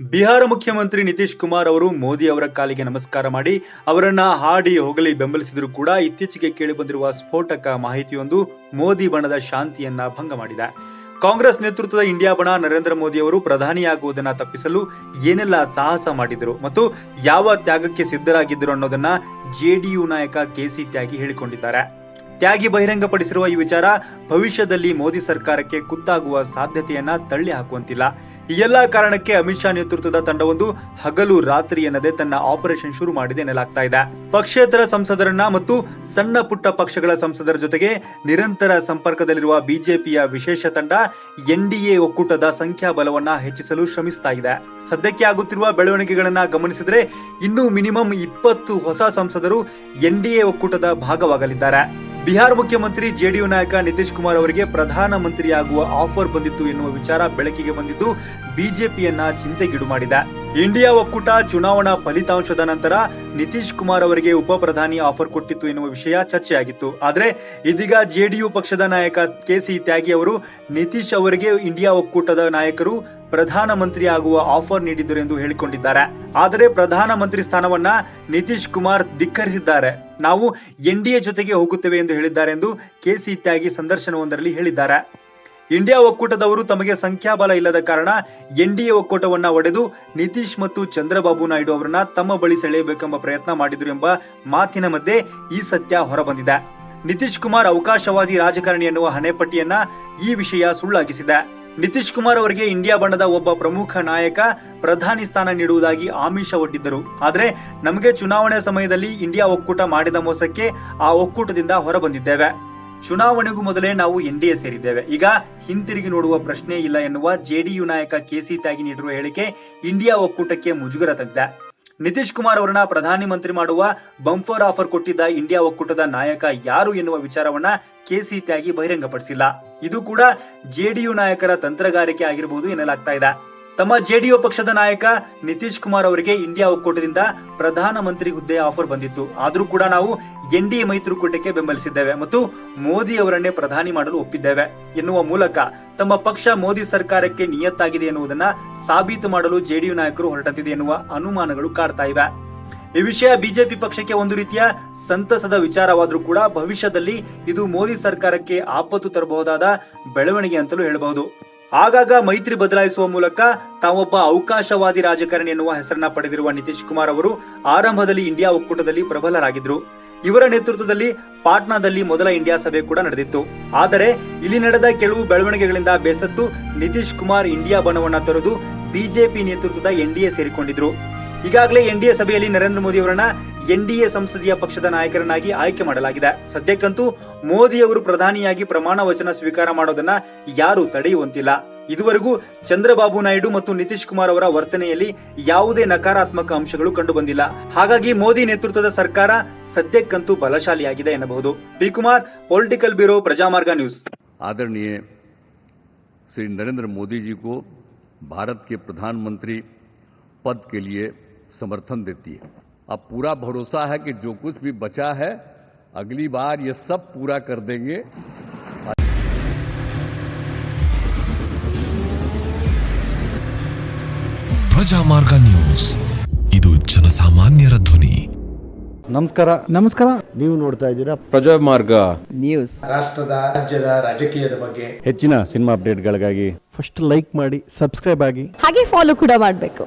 ಬಿಹಾರ ಮುಖ್ಯಮಂತ್ರಿ ನಿತೀಶ್ ಕುಮಾರ್ ಅವರು ಮೋದಿ ಅವರ ಕಾಲಿಗೆ ನಮಸ್ಕಾರ ಮಾಡಿ ಅವರನ್ನ ಹಾಡಿ ಹೊಗಳಿ ಬೆಂಬಲಿಸಿದರೂ ಕೂಡ ಇತ್ತೀಚೆಗೆ ಕೇಳಿಬಂದಿರುವ ಸ್ಫೋಟಕ ಮಾಹಿತಿಯೊಂದು ಮೋದಿ ಬಣದ ಶಾಂತಿಯನ್ನ ಭಂಗ ಮಾಡಿದೆ. ಕಾಂಗ್ರೆಸ್ ನೇತೃತ್ವದ ಇಂಡಿಯಾ ಬಣ ನರೇಂದ್ರ ಮೋದಿ ಅವರು ಪ್ರಧಾನಿಯಾಗುವುದನ್ನು ತಪ್ಪಿಸಲು ಏನೆಲ್ಲ ಸಾಹಸ ಮಾಡಿದರು ಮತ್ತು ಯಾವ ತ್ಯಾಗಕ್ಕೆ ಸಿದ್ಧರಾಗಿದ್ದರು ಅನ್ನೋದನ್ನ ಜೆಡಿಯು ನಾಯಕ ಕೆಸಿ ತ್ಯಾಗಿ ಹೇಳಿಕೊಂಡಿದ್ದಾರೆ. ತ್ಯಾಗಿ ಬಹಿರಂಗಪಡಿಸಿರುವ ಈ ವಿಚಾರ ಭವಿಷ್ಯದಲ್ಲಿ ಮೋದಿ ಸರ್ಕಾರಕ್ಕೆ ಕುತ್ತಾಗುವ ಸಾಧ್ಯತೆಯನ್ನ ತಳ್ಳಿ ಹಾಕುವಂತಿಲ್ಲ. ಈ ಎಲ್ಲಾ ಕಾರಣಕ್ಕೆ ಅಮಿತ್ ಶಾ ನೇತೃತ್ವದ ತಂಡವೊಂದು ಹಗಲು ರಾತ್ರಿ ಎನ್ನದೇ ತನ್ನ ಆಪರೇಷನ್ ಶುರು ಮಾಡಿದೆ ಎನ್ನಲಾಗ್ತಾ ಇದೆ. ಪಕ್ಷೇತರ ಸಂಸದರನ್ನ ಮತ್ತು ಸಣ್ಣ ಪುಟ್ಟ ಪಕ್ಷಗಳ ಸಂಸದರ ಜೊತೆಗೆ ನಿರಂತರ ಸಂಪರ್ಕದಲ್ಲಿರುವ ಬಿಜೆಪಿಯ ವಿಶೇಷ ತಂಡ ಎನ್ಡಿಎ ಒಕ್ಕೂಟದ ಸಂಖ್ಯಾಬಲವನ್ನ ಹೆಚ್ಚಿಸಲು ಶ್ರಮಿಸ್ತಾ ಇದೆ. ಸದ್ಯಕ್ಕೆ ಆಗುತ್ತಿರುವ ಬೆಳವಣಿಗೆಗಳನ್ನ ಗಮನಿಸಿದರೆ ಇನ್ನೂ ಮಿನಿಮಮ್ ಇಪ್ಪತ್ತು ಹೊಸ ಸಂಸದರು ಎನ್ಡಿಎ ಒಕ್ಕೂಟದ ಭಾಗವಾಗಲಿದ್ದಾರೆ. ಬಿಹಾರ ಮುಖ್ಯಮಂತ್ರಿ ಜೆಡಿಯು ನಾಯಕ ನಿತೀಶ್ ಕುಮಾರ್ ಅವರಿಗೆ ಪ್ರಧಾನಮಂತ್ರಿಯಾಗುವ ಆಫರ್ ಬಂದಿತ್ತು ಎನ್ನುವ ವಿಚಾರ ಬೆಳಕಿಗೆ ಬಂದಿದ್ದು ಬಿಜೆಪಿಯನ್ನ ಚಿಂತೆಗೀಡು ಮಾಡಿದೆ. ಇಂಡಿಯಾ ಒಕ್ಕೂಟ ಚುನಾವಣಾ ಫಲಿತಾಂಶದ ನಂತರ ನಿತೀಶ್ ಕುಮಾರ್ ಅವರಿಗೆ ಉಪ ಪ್ರಧಾನಿ ಆಫರ್ ಕೊಟ್ಟಿತ್ತು ಎನ್ನುವ ವಿಷಯ ಚರ್ಚೆಯಾಗಿತ್ತು. ಆದರೆ ಇದೀಗ ಜೆಡಿಯು ಪಕ್ಷದ ನಾಯಕ ಕೆ ಸಿ ತ್ಯಾಗಿ ಅವರು ನಿತೀಶ್ ಅವರಿಗೆ ಇಂಡಿಯಾ ಒಕ್ಕೂಟದ ನಾಯಕರು ಪ್ರಧಾನಮಂತ್ರಿ ಆಗುವ ಆಫರ್ ನೀಡಿದ್ದರು ಎಂದು ಹೇಳಿಕೊಂಡಿದ್ದಾರೆ. ಆದರೆ ಪ್ರಧಾನಮಂತ್ರಿ ಸ್ಥಾನವನ್ನ ನಿತೀಶ್ ಕುಮಾರ್ ಧಿಕ್ಕರಿಸಿದ್ದಾರೆ. ನಾವು ಎನ್ಡಿಎ ಜೊತೆಗೆ ಹೋಗುತ್ತೇವೆ ಎಂದು ಹೇಳಿದ್ದಾರೆ ಎಂದು ಕೆ ಸಿ ತ್ಯಾಗಿ ಸಂದರ್ಶನವೊಂದರಲ್ಲಿ ಹೇಳಿದ್ದಾರೆ. ಇಂಡಿಯಾ ಒಕ್ಕೂಟದವರು ತಮಗೆ ಸಂಖ್ಯಾಬಲ ಇಲ್ಲದ ಕಾರಣ ಎನ್ಡಿಎ ಒಕ್ಕೂಟವನ್ನ ಒಡೆದು ನಿತೀಶ್ ಮತ್ತು ಚಂದ್ರಬಾಬು ನಾಯ್ಡು ಅವರನ್ನ ತಮ್ಮ ಬಳಿ ಸೆಳೆಯಬೇಕೆಂಬ ಪ್ರಯತ್ನ ಮಾಡಿದರು ಎಂಬ ಮಾತಿನ ಮಧ್ಯೆ ಈ ಸತ್ಯ ಹೊರಬಂದಿದೆ. ನಿತೀಶ್ ಕುಮಾರ್ ಅವಕಾಶವಾದಿ ರಾಜಕಾರಣಿ ಎನ್ನುವ ಹಣೆಪಟ್ಟಿಯನ್ನ ಈ ವಿಷಯ ಸುಳ್ಳಾಗಿಸಿದೆ. ನಿತೀಶ್ ಕುಮಾರ್ ಅವರಿಗೆ ಇಂಡಿಯಾ ಬಣ್ಣದ ಒಬ್ಬ ಪ್ರಮುಖ ನಾಯಕ ಪ್ರಧಾನಿ ಸ್ಥಾನ ನೀಡುವುದಾಗಿ ಆಮಿಷ ಒಡ್ಡಿದ್ದರು. ಆದರೆ ನಮಗೆ ಚುನಾವಣೆ ಸಮಯದಲ್ಲಿ ಇಂಡಿಯಾ ಒಕ್ಕೂಟ ಮಾಡಿದ ಮೋಸಕ್ಕೆ ಆ ಒಕ್ಕೂಟದಿಂದ ಹೊರಬಂದಿದ್ದೇವೆ. ಚುನಾವಣೆಗೂ ಮೊದಲೇ ನಾವು ಎನ್ ಡಿ ಎ ಸೇರಿದ್ದೇವೆ. ಈಗ ಹಿಂತಿರುಗಿ ನೋಡುವ ಪ್ರಶ್ನೆ ಇಲ್ಲ ಎನ್ನುವ ಜೆಡಿಯು ನಾಯಕ ಕೆಸಿ ತ್ಯಾಗಿ ನೀಡಿರುವ ಹೇಳಿಕೆ ಇಂಡಿಯಾ ಒಕ್ಕೂಟಕ್ಕೆ ಮುಜುಗರ ತಂದಿದೆ. ನಿತೀಶ್ ಕುಮಾರ್ ಅವರನ್ನ ಪ್ರಧಾನಿ ಮಂತ್ರಿ ಮಾಡುವ ಬಂಫರ್ ಆಫರ್ ಕೊಟ್ಟಿದ್ದ ಇಂಡಿಯಾ ಒಕ್ಕೂಟದ ನಾಯಕ ಯಾರು ಎನ್ನುವ ವಿಚಾರವನ್ನ ಕೆಸಿ ತ್ಯಾಗಿ ಬಹಿರಂಗಪಡಿಸಿಲ್ಲ. ಇದು ಕೂಡ ಜೆಡಿಯು ನಾಯಕರ ತಂತ್ರಗಾರಿಕೆ ಆಗಿರಬಹುದು ಎನ್ನಲಾಗ್ತಾ ಇದೆ. ತಮ್ಮ ಜೆಡಿಯು ಪಕ್ಷದ ನಾಯಕ ನಿತೀಶ್ ಕುಮಾರ್ ಅವರಿಗೆ ಇಂಡಿಯಾ ಒಕ್ಕೂಟದಿಂದ ಪ್ರಧಾನಮಂತ್ರಿ ಹುದ್ದೆಯ ಆಫರ್ ಬಂದಿತ್ತು. ಆದರೂ ಕೂಡ ನಾವು ಎನ್ ಡಿ ಎ ಮೈತ್ರಿಕೂಟಕ್ಕೆ ಬೆಂಬಲಿಸಿದ್ದೇವೆ ಮತ್ತು ಮೋದಿ ಅವರನ್ನೇ ಪ್ರಧಾನಿ ಮಾಡಲು ಒಪ್ಪಿದ್ದೇವೆ. ಎನ್ನುವ ಮೂಲಕ ತಮ್ಮ ಪಕ್ಷ ಮೋದಿ ಸರ್ಕಾರಕ್ಕೆ ನಿಯತ್ತಾಗಿದೆ ಎನ್ನುವುದನ್ನ ಸಾಬೀತು ಮಾಡಲು ಜೆಡಿಯು ನಾಯಕರು ಹೊರಟಂತಿದೆ ಎನ್ನುವ ಅನುಮಾನಗಳು ಕಾಡ್ತಾ ಇವೆ. ಈ ವಿಷಯ ಬಿಜೆಪಿ ಪಕ್ಷಕ್ಕೆ ಒಂದು ರೀತಿಯ ಸಂತಸದ ವಿಚಾರವಾದರೂ ಕೂಡ ಭವಿಷ್ಯದಲ್ಲಿ ಇದು ಮೋದಿ ಸರ್ಕಾರಕ್ಕೆ ಆಪತ್ತು ತರಬಹುದಾದ ಬೆಳವಣಿಗೆ ಅಂತಲೂ ಹೇಳಬಹುದು. ಆಗಾಗ ಮೈತ್ರಿ ಬದಲಾಯಿಸುವ ಮೂಲಕ ತಾವೊಬ್ಬ ಅವಕಾಶವಾದಿ ರಾಜಕಾರಣಿ ಎನ್ನುವ ಹೆಸರನ್ನ ಪಡೆದಿರುವ ನಿತೀಶ್ ಕುಮಾರ್ ಅವರು ಆರಂಭದಲ್ಲಿ ಇಂಡಿಯಾ ಒಕ್ಕೂಟದಲ್ಲಿ ಪ್ರಬಲರಾಗಿದ್ರು. ಇವರ ನೇತೃತ್ವದಲ್ಲಿ ಪಾಟ್ನಾದಲ್ಲಿ ಮೊದಲ ಇಂಡಿಯಾ ಸಭೆ ಕೂಡ ನಡೆದಿತ್ತು. ಆದರೆ ಇಲ್ಲಿ ನಡೆದ ಕೆಲವು ಬೆಳವಣಿಗೆಗಳಿಂದ ಬೇಸತ್ತು ನಿತೀಶ್ ಕುಮಾರ್ ಇಂಡಿಯಾ ಬಣವನ್ನ ತೊರೆದು ಬಿಜೆಪಿ ನೇತೃತ್ವದ ಎನ್ಡಿಎ ಸೇರಿಕೊಂಡಿದ್ರು. ಈಗಾಗಲೇ ಎನ್ಡಿಎ ಸಭೆಯಲ್ಲಿ ನರೇಂದ್ರ ಮೋದಿ ಅವರನ್ನ ಎನ್ಡಿಎ ಸಂಸದೀಯ ಪಕ್ಷದ ನಾಯಕರನ್ನಾಗಿ ಆಯ್ಕೆ ಮಾಡಲಾಗಿದೆ ಸದ್ಯಕ್ಕಂತೂ ಮೋದಿ ಅವರು ಪ್ರಧಾನಿಯಾಗಿ ಪ್ರಮಾಣ ವಚನ ಸ್ವೀಕಾರ ಮಾಡೋದನ್ನ ಯಾರು ತಡೆಯುವಂತಿಲ್ಲ ಇದುವರೆಗೂ ಚಂದ್ರಬಾಬು ನಾಯ್ಡು ಮತ್ತು ನಿತೀಶ್ ಕುಮಾರ್ ಅವರ ವರ್ತನೆಯಲ್ಲಿ ಯಾವುದೇ ನಕಾರಾತ್ಮಕ ಅಂಶಗಳು ಕಂಡುಬಂದಿಲ್ಲ ಹಾಗಾಗಿ ಮೋದಿ ನೇತೃತ್ವದ ಸರ್ಕಾರ ಸದ್ಯಕ್ಕಂತೂ ಬಲಶಾಲಿಯಾಗಿದೆ ಎನ್ನಬಹುದು P Kumar political bureau Prajamarga news आदरणीय श्री नरेंद्र मोदी जी को भारत के प्रधानमंत्री पद के लिए समर्थन देती है अब पूरा भरोसा है कि जो कुछ भी बचा है अगली बार ये सब पूरा कर देंगे ಪ್ರಜಾಮಾರ್ಗ ನ್ಯೂಸ್ ಇದು ಜನಸಾಮಾನ್ಯರ ಧ್ವನಿ ನಮಸ್ಕಾರ ನಮಸ್ಕಾರ ನೀವು ನೋಡ್ತಾ ಇದ್ದೀರಾ ಪ್ರಜಾಮಾರ್ಗ ನ್ಯೂಸ್ ರಾಷ್ಟ್ರದ ರಾಜ್ಯದ ರಾಜಕೀಯದ ಬಗ್ಗೆ ಹೆಚ್ಚಿನ ಸಿನಿಮಾ ಅಪ್ಡೇಟ್ಗಳಿಗಾಗಿ ಫಸ್ಟ್ ಲೈಕ್ ಮಾಡಿ ಸಬ್ಸ್ಕ್ರೈಬ್ ಆಗಿ ಹಾಗೆ ಫಾಲೋ ಕೂಡ ಮಾಡಬೇಕು